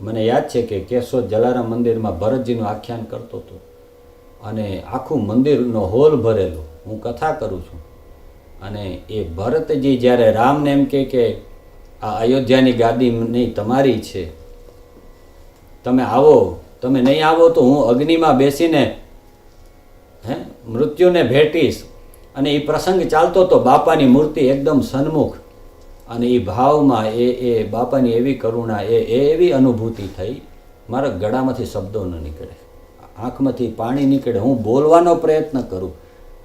મને યાદ છે કે કેશોદ જલારામ મંદિરમાં ભરતજીનું આખ્યાન કરતો હતો. અને આખું મંદિરનો હોલ ભરેલો. હું કથા કરું છું. અને એ ભરતજી જ્યારે રામને એમ કે કે આ અયોધ્યાની ગાદી નહીં તમારી છે, તમે આવો, તમે નહીં આવો તો હું અગ્નિમાં બેસીને, હે, મૃત્યુને ભેટીશ. અને એ પ્રસંગ ચાલતો તો બાપાની મૂર્તિ એકદમ સન્મુખ અને એ ભાવમાં એ એ બાપાની એવી કરુણા, એ એવી અનુભૂતિ થઈ, મારા ગળામાંથી શબ્દો ન નીકળે. આંખમાંથી પાણી નીકળે. હું બોલવાનો પ્રયત્ન કરું,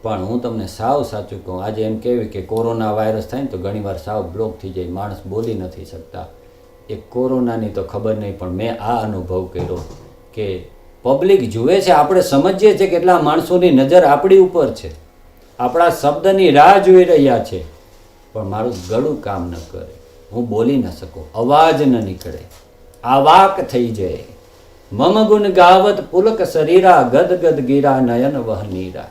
પણ હું તમને સાવ સાચું કહું. આજે એમ કહેવી કે કોરોના વાયરસ થાય ને તો ઘણીવાર સાવ બ્લોક થઈ જાય. માણસ બોલી નથી શકતા. એ કોરોનાની તો ખબર નહીં, પણ મેં આ અનુભવ કર્યો કે પબ્લિક જુએ છે, આપણે સમજીએ છીએ કેટલા માણસોની નજર આપણી ઉપર છે. આપણા શબ્દની રાહ જોઈ રહ્યા છે. પણ મારું ગળું કામ ન કરે. હું બોલી ન શકું, અવાજ ન નીકળે. આવાક થઈ જાય. મમ ગુણ ગાવત પુલક શરીરા ગદ ગદ ગીરા, નયન વહનીરા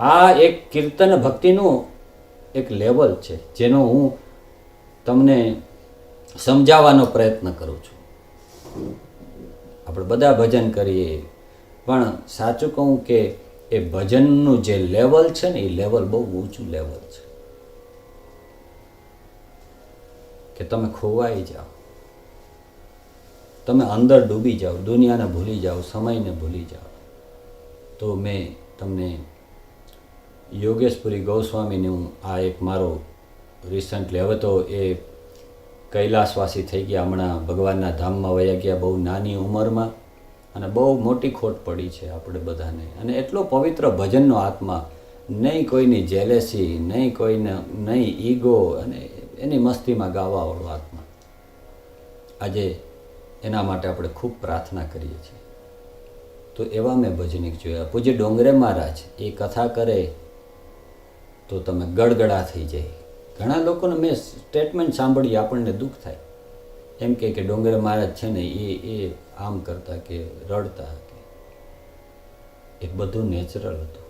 આ એક કીર્તન ભક્તિનું એક લેવલ છે, જેનો હું તમને સમજાવવાનો પ્રયત્ન કરું છું. આપણે બધા ભજન કરીએ. પણ સાચું કહું કે એ ભજનનું જે લેવલ છે ને, એ લેવલ બહુ ઊંચું લેવલ છે. કે તમે ખોવાઈ જાઓ. તમે અંદર ડૂબી જાઓ, દુનિયાને ભૂલી જાઓ, સમયને ભૂલી જાઓ. તો મેં તમને યોગેશપુરી ગૌસ્વામીનું આ એક મારો રિસન્ટલી હવે તો એ કૈલાસવાસી થઈ ગયા હમણાં ભગવાનના ધામમાં વયા ગયા, બહુ નાની ઉંમરમાં. અને બહુ મોટી ખોટ પડી છે આપણે બધાને. અને એટલો પવિત્ર ભજનનો આત્મા, નહીં કોઈની જેલેસી નહીં કોઈને, નહીં ઈગો અને એની મસ્તીમાં ગાવાવાળો આત્મા. આજે એના માટે આપણે ખૂબ પ્રાર્થના કરીએ છીએ. તો એવા મેં ભજનિક જોયા. પૂજ્ય ડોંગરે મહારાજ, એ કથા કરે તો તમે ગડગડા થઈ જાય. ઘણા લોકોને મેં સ્ટેટમેન્ટ સાંભળી, આપણને દુઃખ થાય. એમ કે કે ડોંગરે મહારાજ છે ને એ એ આમ કરતા કે રડતા કે એ બધું નેચરલ હતું.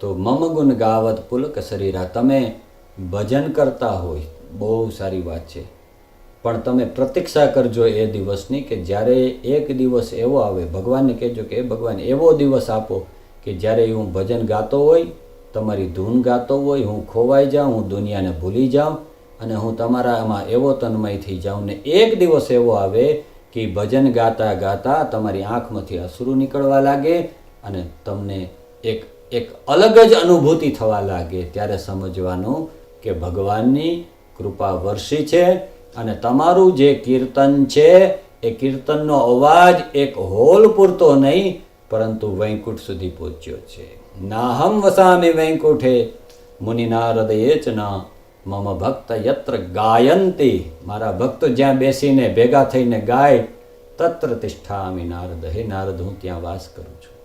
તો મમ ગુણ ગાવત પુલક શરીરા, તમે ભજન કરતા હોય, બહુ સારી વાત છે. પણ તમે પ્રતીક્ષા કરજો એ દિવસની કે જ્યારે એક દિવસ એવો આવે, ભગવાનને કહેજો કે ભગવાન, એવો દિવસ આપો કે જ્યારે હું ભજન ગાતો હોય, તમારી ધૂન ગાતો હોય, હું ખોવાઈ જાઉં, હું દુનિયાને ભૂલી જાઉં અને હું તમારામાં એવો તન્મય થઈ જાઉં ને એક દિવસ એવો આવે કે ભજન ગાતા ગાતા તમારી આંખમાંથી અશ્રુ નીકળવા લાગે અને તમને એક એક અલગ જ અનુભૂતિ થવા લાગે ત્યારે સમજવાનું કે ભગવાનની કૃપા વર્ષી છે અને તમારું જે કીર્તન છે, એ કીર્તનનો અવાજ એક હોલ પૂરતો નહીં, પરંતુ વૈકુંઠ સુધી પહોંચ્યો છે. નાહમ વસામી વૈકુંઠે મુનિના એ જ ન મમ ભક્ત યત્ર ગાયંતી. મારા ભક્તો જ્યાં બેસીને ભેગા થઈને ગાય, તત્ર તિષ્ઠામી નારદ. હે નારદ, હું ત્યાં વાસ કરું છું.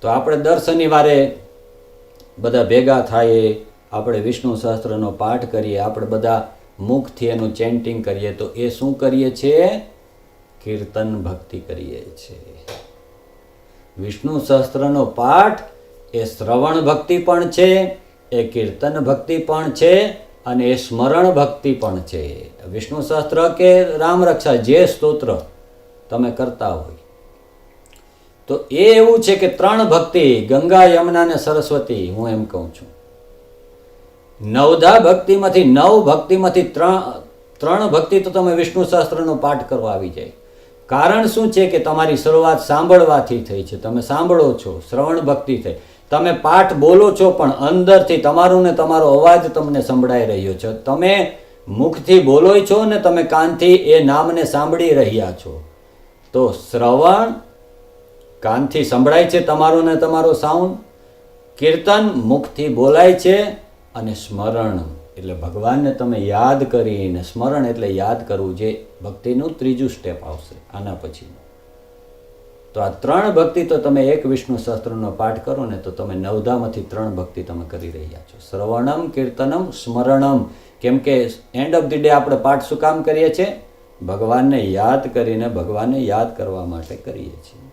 તો આપણે દર શનિવારે બધા ભેગા થઈએ, આપણે વિષ્ણુ સહસ્ત્રનો પાઠ કરીએ, આપણે બધા મુખથી એનું ચેન્ટિંગ કરીએ, તો એ શું કરીએ છીએ કીર્તન ભક્તિ કરીએ છીએ વિષ્ણુ સહસ્ત્રનો પાઠ એ શ્રવણ ભક્તિ પણ છે એ કીર્તન ભક્તિ પણ છે અને એ સ્મરણ ભક્તિ પણ છે. વિષ્ણુ શાસ્ત્ર કે રામ રક્ષા જે સ્તોત્ર તમે કરતા હોય. તો એ એવું છે કે ત્રણ ભક્તિ, ગંગા, યમુના ને સરસ્વતી, હું એમ કહું છું. નવધા ભક્તિમાંથી નવ ભક્તિમાંથી ત્રણ ત્રણ ભક્તિ તો તમે વિષ્ણુ શાસ્ત્રનો પાઠ કરવા આવી જાય. કારણ શું છે કે તમારી શરૂઆત સાંભળવાથી થઈ છે. તમે સાંભળો છો, શ્રવણ ભક્તિ થઈ. તમે પાઠ બોલો છો, પણ અંદરથી તમારું ને તમારો અવાજ તમને સંભળાઈ રહ્યો છે. તમે મુખથી બોલો છો ને તમે કાનથી એ નામને સાંભળી રહ્યા છો. તો શ્રવણ કાનથી સંભળાય છે તમારો ને તમારો સાઉન્ડ કીર્તન મુખથી બોલાય છે અને સ્મરણ. એટલે ભગવાનને તમે યાદ કરીને, સ્મરણ એટલે યાદ કરવું જે ભક્તિનું ત્રીજું સ્ટેપ આવશે. આના પછીનું. તો આ ત્રણ ભક્તિ તો તમે એક વિષ્ણુ સહસ્ત્રનો પાઠ કરો ને તો તમે નવધામાંથી ત્રણ ભક્તિ તમે કરી રહ્યા છો. શ્રવણમ, કીર્તનમ, સ્મરણમ. કેમ કે એન્ડ ઓફ ધી ડે આપણે પાઠ શું કામ કરીએ છીએ? ભગવાનને યાદ કરીને ભગવાનને યાદ કરવા માટે કરીએ છીએ.